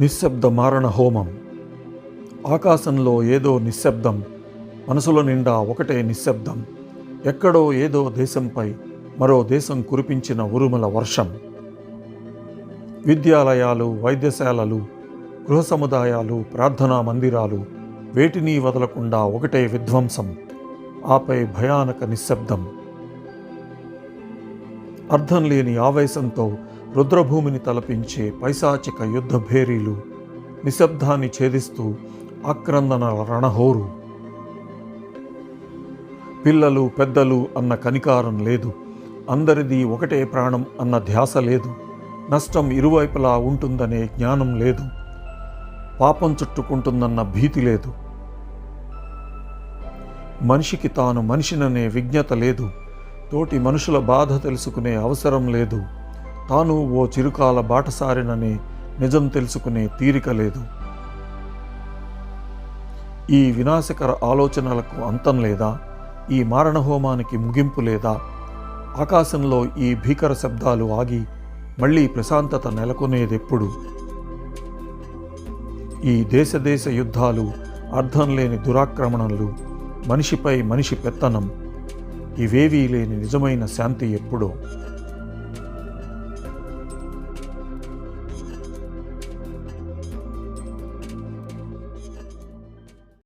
నిశ్శబ్ద మారణ హోమం ఆకాశంలో ఏదో నిశ్శబ్దం మనసుల నిండా ఒకటే నిశ్శబ్దం. ఎక్కడో ఏదో దేశంపై మరో దేశం కురిపించిన ఉరుముల వర్షం. విద్యాలయాలు వైద్యశాలలు గృహ సముదాయాలు ప్రార్థనా మందిరాలు వేటిని వదలకుండా ఒకటే విధ్వంసం ఆపై భయానక నిశ్శబ్దం. అర్థం లేని ఆవేశంతో రుద్రభూమిని తలపించే పైశాచిక యుద్ధ భేరీలు నిశ్శబ్దాన్ని ఛేదిస్తూ ఆక్రందనల రణహోరు. పిల్లలు పెద్దలు అన్న కనికారం లేదు. అందరిది ఒకటే ప్రాణం అన్న ధ్యాస లేదు. నష్టం ఇరువైపులా ఉంటుందనే జ్ఞానం లేదు. పాపం చుట్టుకుంటుందన్న భీతి లేదు. మనిషికి తాను మనిషిననే విజ్ఞత లేదు. తోటి మనుషుల బాధ తెలుసుకునే అవసరం లేదు. తాను ఓ చిరుకాల బాటసారినని నిజం తెలుసుకునే తీరిక లేదు. ఈ వినాశకర ఆలోచనలకు అంతం లేదా? ఈ మారణహోమానికి ముగింపు లేదా? ఆకాశంలో ఈ భీకర శబ్దాలు ఆగి మళ్ళీ ప్రశాంతత నెలకొనేదెప్పుడు? ఈ దేశ దేశ యుద్ధాలు అర్థం లేని దురాక్రమణలు మనిషిపై మనిషి పెత్తనం ఇవేవీ లేని నిజమైన శాంతి ఎప్పుడో?